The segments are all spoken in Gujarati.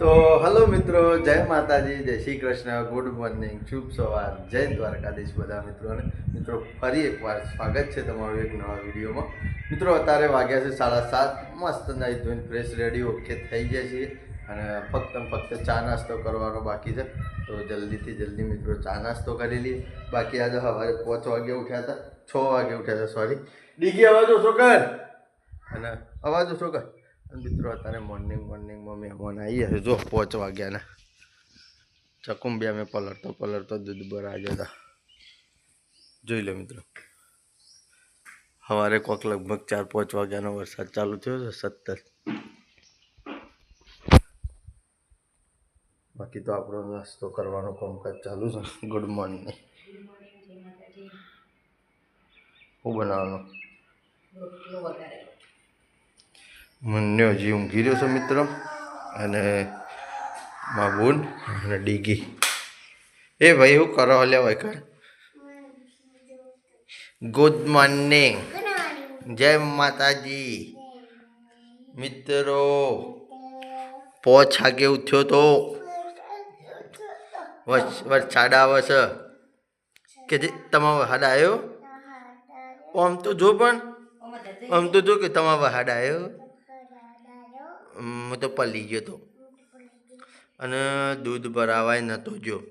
તો હલો મિત્રો જય માતાજી જય શ્રી કૃષ્ણ ગુડ મોર્નિંગ શુભ સવાર જય દ્વારકાધીશ બધા મિત્રોને મિત્રો ફરી એકવાર સ્વાગત છે તમારું એક નવા વિડીયોમાં. મિત્રો અત્યારે વાગ્યા છે સાડા સાત મસ્ત નાઈ ધોઈને ફ્રેશ રેડી ઓકે થઈ ગયા છીએ. અને ફક્ત ફક્ત ચા નાસ્તો કરવાનો બાકી છે. તો જલ્દીથી જલ્દી મિત્રો ચા નાસ્તો કરી લઈએ. બાકી આજે સવારે પાંચ વાગે ઉઠ્યા હતા. છ વાગે ઉઠ્યા હતા સોરી ડીગી અવાજો છોકર અને અવાજો ઓછો કર. અને મિત્રો, અત્યારે મોર્નિંગ મોર્નિંગમાં મહેમાન આવી હશે જો, પાંચ વાગ્યાના. ચકુંબી મેં પલળતો પલળતો દૂધ ભરા જતા જોઈ લો મિત્રો. સવારે કોક લગભગ ચાર, પાંચ વાગ્યાનો વરસાદ ચાલુ થયો છે સતત બાકી તો આપણો નાસ્તો કરવાનો કામકાજ ચાલુ છે. ગુડ મોર્નિંગ શું બનાવવાનું? મને હજી ઊંઘી રહ્યો છે મિત્ર. અને મા બોન અને ડીગી. એ ભાઈ શું કરો હલ્યા હોય કર. ગુડ મોર્નિંગ જય માતાજી. મિત્રો પોચ વાગે ઉઠ્યો તો? વરસ- વરસાદ આવે છે કે જે તમારો વરસાદ આવ્યો આમ તો જો પણ. આમ તો જો કે તમારો વરસાદ આવ્યો હું તો પલી ગયો તો. અને દૂધ ભરાવાય નહોતો જો.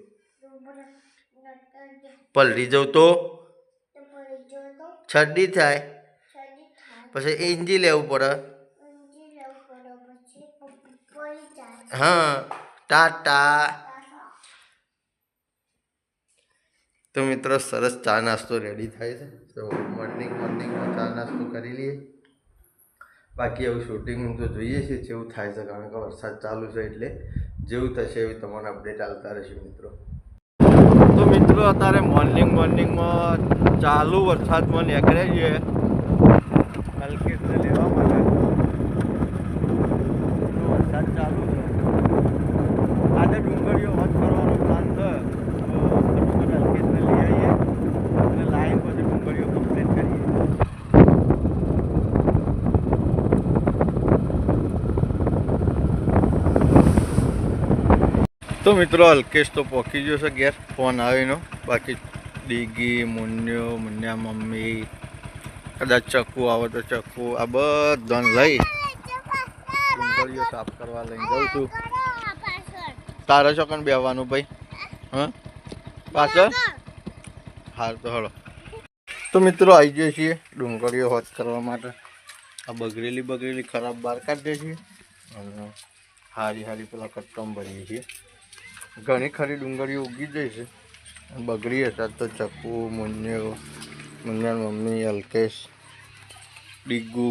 પલરી જવું તો? છરડી થાય. પછી ઇંજી લેવું પડે. હા, ટાટા. તો મિત્રો સરસ ચા નાસ્તો રેડી થાય છે. તો મોર્નિંગ મોર્નિંગમાં ચા નાસ્તો કરી લઈએ. બાકી એવું શૂટિંગ તો જોઈએ છે, જેવું થાય છે, કારણ કે વરસાદ ચાલુ છે એટલે જેવું થશે એવી તમને અપડેટ આવતા રહેશે મિત્રો. તો મિત્રો, અત્યારે મોર્નિંગ મોર્નિંગમાં ચાલુ વરસાદમાં નીકળે છે હલકેશને લેવા માટે તો વરસાદ ચાલુ છે આજે ડુંગળીઓ વધ કરવાનો પ્લાન છે તો ફટાફટ હલકેશને લઈ આવીએ અને લાઈન પછી ડુંગળીઓ કમ્પ્લીટ કરીએ તો મિત્રો, અલ્કેશ તો પહોંચી ગયો છે ઘેર. ફોન આવીનો બાકી ડીગી, મુન્યો, મુન્યા મમ્મી, કદાચ ચક્કુ આવે તો ચક્કુ આ બધાને લઈ ડુંગળીઓ સાફ કરવા લઈને જાઉં છું. તારે ચોકન બેવાનું ભાઈ. હા? પાછળ? હાલ તો હળો. તો મિત્રો આવી જઈએ છીએ ડુંગળીઓ હોત કરવા માટે. આ બગડેલી બગડેલી ખરાબ બહાર કાઢીએ છીએ અને હારી હારી પેલા કટ્ટમ ભરીએ છીએ. ઘણી ખરી ડુંગળીઓ ઉગી જાય છે. બગડી હતા તો ચકુ મુન્યો મુન્યાની મમ્મી અલ્કેશ ડીગુ.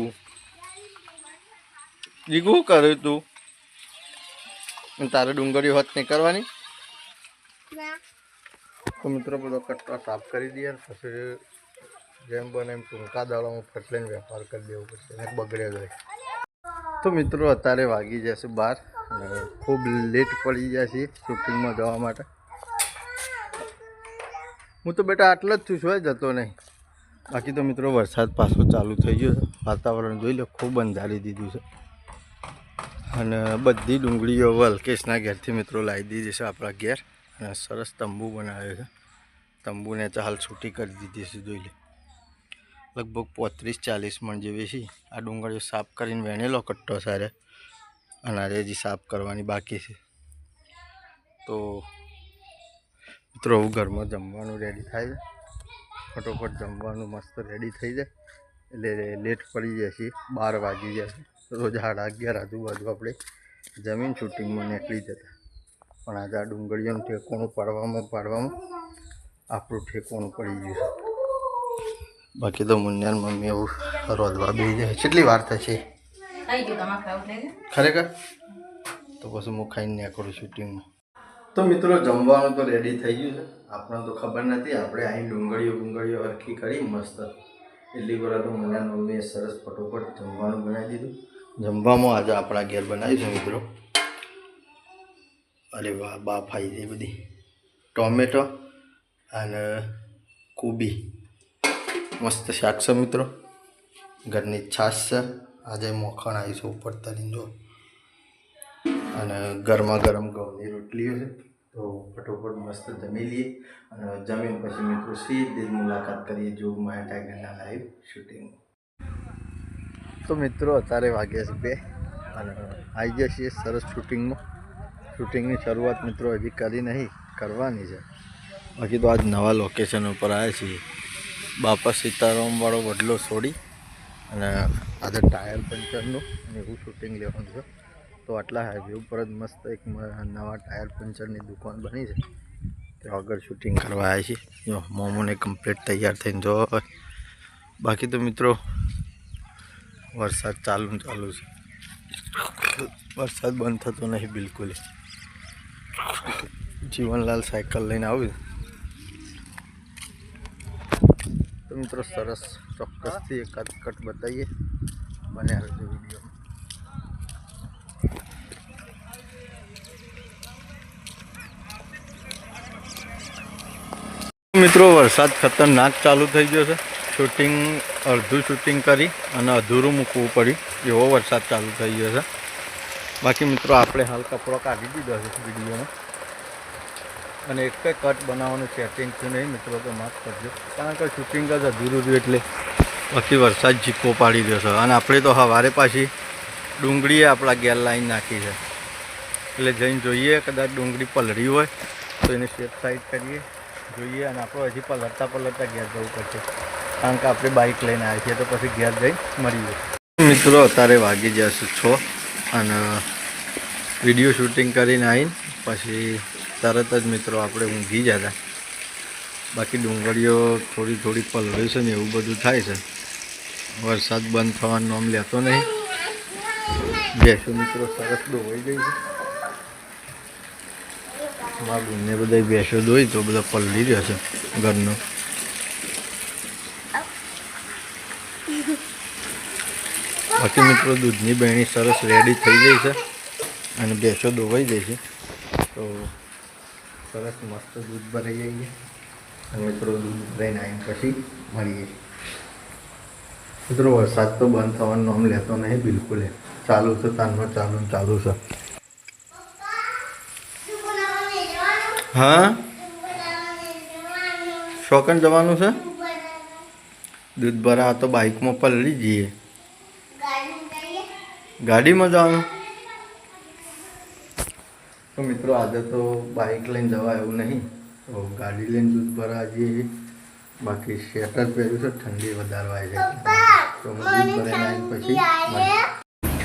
ડીગુ કર્યું તું? તારે ડુંગળીઓ હોત નહીં કરવાની? તો મિત્રો બધો કટ્ટા સાફ કરી દઈએ પછી જેમ બને એમ ટૂંકા દાડામાં ફટલીને વેપાર કરી દેવો પડશે બગડે જાય તો મિત્રો અત્યારે વાગી જશે બાર. ખૂબ લેટ પડી ગયા છે શૂટિંગમાં જવા માટે. હું તો બેટા આટલો જ છું શું જતો નહીં. બાકી તો મિત્રો વરસાદ પાછો ચાલુ થઈ ગયો છે. વાતાવરણ જોઈ લો, ખૂબ અંધારી દીધું છે. અને બધી ડુંગળીઓ વલકેશના ઘેરથી મિત્રો લાવી દીધી છે આપણા ઘેર. અને સરસ તંબુ બનાવ્યો છે. તંબુને તો હાલ છૂટી કરી દીધી છે, જોઈ લે. લગભગ પોત્રીસ ચાલીસ મણ જેવી છે. આ ડુંગળીઓ સાફ કરીને વેણેલો કટ્ટો સારે. અને હજી સાફ કરવાની બાકી છે. તો મિત્રો, હું ઘરમાં જમવાનું રેડી થાય ફટોફટ જમવાનું મસ્ત રેડી થઈ જાય. એટલે લેટ પડી જાય છે, બાર વાગી જાય છે. રોજ સાડા અગિયાર, આજુબાજુ આપણે જમીન શૂટિંગમાં નીકળી જતા. પણ આજે આ ડુંગળીઓનું ઠેકોણું પાડવામાં પાડવામાં આપણું ઠેકોણું પડી ગયું છે. બાકી તો મુન્યાન મમ્મી એવું રોજવા બેસી જાય. કેટલી વાર થશે? ખરેખર? તો પછી હું ખાઈને ત્યાં કરું શૂટિંગમાં તો મિત્રો, જમવાનું તો રેડી થઈ ગયું છે. આપણને તો ખબર નથી, આપણે અહીં ડુંગળીઓ ડુંગળીઓ હરખી કરી મસ્ત. એટલી વાર તો મને મમ્મીએ સરસ ફટોફટ જમવાનું બનાવી દીધું. જમવામાં આજે આપણા ઘેર બનાવ્યું છે મિત્રો. અરે વાહ બાફાઈ છે બધી. ટોમેટો અને કોબી. મસ્ત શાક છે મિત્રો. ઘરની છાશ છે. આજે મોખણ આવી છે ઉપર તરીને જો અને ગરમા ગરમ ઘઉંની રોટલી છે તો ફટોફટ મસ્ત જમી લઈએ. અને જમીન પછી મિત્રો સીધી મુલાકાત કરીએ જો માયા ટાઈગરના લાઈવ શૂટિંગ તો મિત્રો અત્યારે વાગ્યા છે બે. અને આવી ગયા છીએ સરસ શૂટિંગમાં શૂટિંગની શરૂઆત મિત્રો હજી કરી નહીં, કરવાની છે. બાકી તો આજ નવા લોકેશન ઉપર આવ્યા છીએ. બાપા સીતારામવાળો વડલો છોડી. અને આજે ટાયર પંચરનું એવું શૂટિંગ લેવાનું છે. તો આટલા હાઈવે ઉપર જ મસ્ત એક નવા ટાયર પંચરની દુકાન બની છે. તે આગળ શૂટિંગ કરવા આવ્યા છીએ. જો, મોમોને કમ્પ્લીટ તૈયાર થઈને જો. બાકી તો મિત્રો, વરસાદ ચાલુ ચાલુ છે. વરસાદ બંધ થતો નહીં બિલકુલ. જીવનલાલ સાયકલ લઈને આવ્યું તો મિત્રો, સરસ. ચોક્કસથી એકાદ કટ બતાવીએ બને રહેજો વીડિયો મિત્રો વરસાદ ખતરનાક ચાલુ થઈ ગયો છે શૂટિંગ અડધું શૂટિંગ કરી અને અધૂરું મૂકવું પડ્યું એવો વરસાદ ચાલુ થઈ ગયો છે. બાકી મિત્રો આપણે હાલ કપડો કાઢી દીધો છે વિડીયોમાં. અને એક કંઈ કટ બનાવવાનું સેટિંગ થયું નહીં, મિત્રો, તો માફ કરજો. કારણ કે શૂટિંગ જ અધૂરું રહ્યું એટલે. પછી વરસાદ જીકો પાડી રહ્યો છે. અને આપણે તો સવારે પાછી ડુંગળીએ આપણા ગેર લાઈન નાખી છે. એટલે જઈને જોઈએ, કદાચ ડુંગળી પલળી હોય, તો એને સેફ સાઈડ કરીએ, જોઈએ, અને આપણે હજી પલળતા પલળતા ઘેર જવું પડશે. કારણ કે આપણે બાઇક લઈને આવ્યા છીએ, તો પછી ઘેર જઈ મળીએ મિત્રો, અત્યારે વાગી જશે છ, અને વીડિયો શૂટિંગ કરીને આવીને પછી તરત જ મિત્રો આપણે ઊંઘી જતા. બાકી ડુંગળીઓ થોડી થોડી પલળે છે ને એવું બધું થાય છે. વરસાદ બંધ થવાનું નામ લેતો નહીં. બેસો મિત્રો સરસ ડોવાઈ ગઈ છે. મારા બંને બધા ભેંસો દોઈ તો બધા પલળી રહ્યો છે ઘરનો. બાકી મિત્રો દૂધની બહેણી સરસ રેડી થઈ ગઈ છે અને ભેંસો દોવાઈ ગઈ છે. તો સરસ મસ્ત દૂધ ભરાઈ જઈએ અને મિત્રો દૂધ ભરાઈને આવીને પછી મળીએ. મિત્રો વરસાદ તો બંધ થવાનું નામ લેતો નહીં, બિલકુલ. ચાલુ છે, તાનમાં ચાલુ ચાલુ છે. હા? શોકન જવાનું છે? દૂધ ભરા તો બાઇકમાં પલળી જઈએ. ગાડીમાં જવાનું? તો મિત્રો આજે તો બાઇક લઈને જવા એવું નહીં. તો ગાડી લઈને દૂધ ભરા જઈએ બાકી સ્વેટર પહેર્યું છે ઠંડી વધારે વાય છે. તો દૂધ આવીને પછી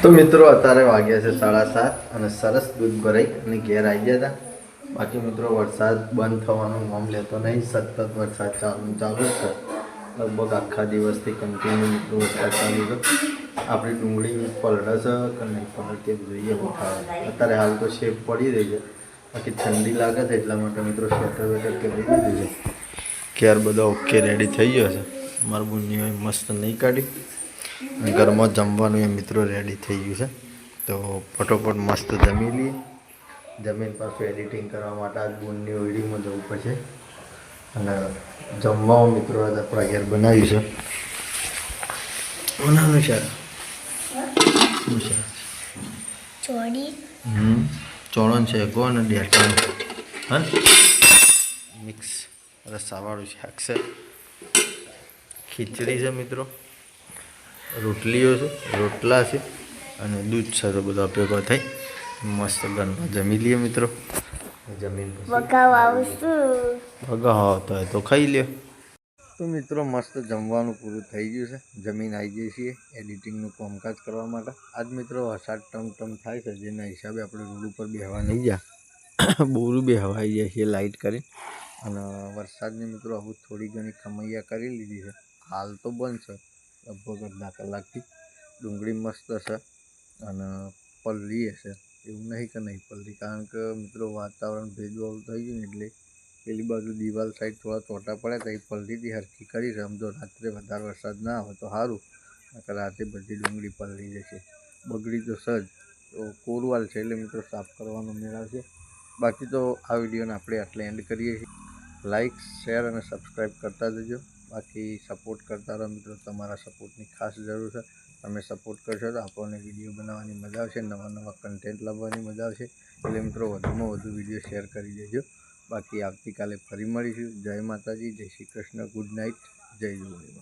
તો મિત્રો અત્યારે વાગ્યા છે સાડા સાત અને સરસ દૂધ ભરાઈ અને ઘેર આવી ગયા હતા. બાકી મિત્રો વરસાદ બંધ થવાનું નામ લેતો નહીં. સતત વરસાદ ચાલુ ચાલુ છે. લગભગ આખા દિવસથી કન્ટિન્યુ મિત્રો વરસાદ ચાલુ છે. આપણી ડુંગળી પલળે છે કે નહીં પલળતી એમ જોઈએ અત્યારે હાલ તો શેપ પડી રહી છે. બાકી ઠંડી લાગે છે એટલા માટે મિત્રો સ્વેટર વેટર પહેરી દીધું છે. ક્યાર બધા ઓકે રેડી થઈ ગયો છે. મારું બુનીઓ મસ્ત નહીં કાઢી. અને ઘરમાં જમવાનું એ મિત્રો રેડી થઈ ગયું છે. તો ફટોફટ મસ્ત જમી લઈએ. જમીન પાછું એડિટિંગ કરવા માટે આજ બુનની ઓઈડિંગમાં જવું પડશે. અને જમવાનું મિત્રો આજે આપણા ઘેર બનાવ્યું છે. બનાવ્યું છે. શું છે? ચોડી હમ ચોળણ છે ગો અને ડેટાણ હા? મિક્સ રસાવાળું શાક છે. ખીચડી છે મિત્રો. રોટલીઓ છે રોટલા છે અને દૂધ છે તો બધા ભેગો થઈ મસ્ત ઘરમાં જમી લઈએ મિત્રો. જમીન ભગા આવતો હોય તો ખાઈ લ્યો. તો મિત્રો મસ્ત જમવાનું પૂરું થઈ ગયું છે. જમીન આવી જઈએ છીએ એડિટિંગનું કામકાજ કરવા માટે. આજ મિત્રો વરસાદ ટમ ટમ થાય છે, જેના હિસાબે આપણે રોડ ઉપર બેહવા નહીં ગયા બોરું બેહવાઈ જાય છે લાઇટ કરી અને વરસાદની મિત્રો હવે થોડી ઘણી કમૈયા કરી લીધી છે. હાલ તો બંધ છે, લગભગ અડધા કલાકથી. ડુંગળી મસ્ત છે અને પલ્લી હશે. એવું નહીં કે નહીં પલ્લી, કારણ કે મિત્રો વાતાવરણ ભેજવાળું થઈ ગયું એટલે પેલી બાજુ દિવાલ સાઈડ થોડા ચોટા પડ્યા હતા, એ પલટીથી હરખી કરી, સમજો રાત્રે વધારે વરસાદ ના આવે તો સારું નકર રાતે બધી ડુંગળી પલળી જશે. બગડી તો સજ. તો કોરવાલ છે એટલે મિત્રો સાફ કરવાનો મેળવશે બાકી તો આ વિડીયોને આપણે આટલે એન્ડ કરીએ છીએ. લાઇક શેર અને સબસ્ક્રાઈબ કરતા જજો. બાકી સપોર્ટ કરતા રહો મિત્રો. તમારા સપોર્ટની ખાસ જરૂર છે. તમે સપોર્ટ કરશો તો આપણને વીડિયો બનાવવાની મજા આવશે, નવા નવા કન્ટેન્ટ લાવવાની મજા આવશે. એટલે મિત્રો વધુમાં વધુ વીડિયો શેર કરી દેજો. બાકી આવતીકાલે ફરી મળીશું. જય માતાજી જય શ્રી કૃષ્ણ ગુડ નાઇટ જય જોગણીમાં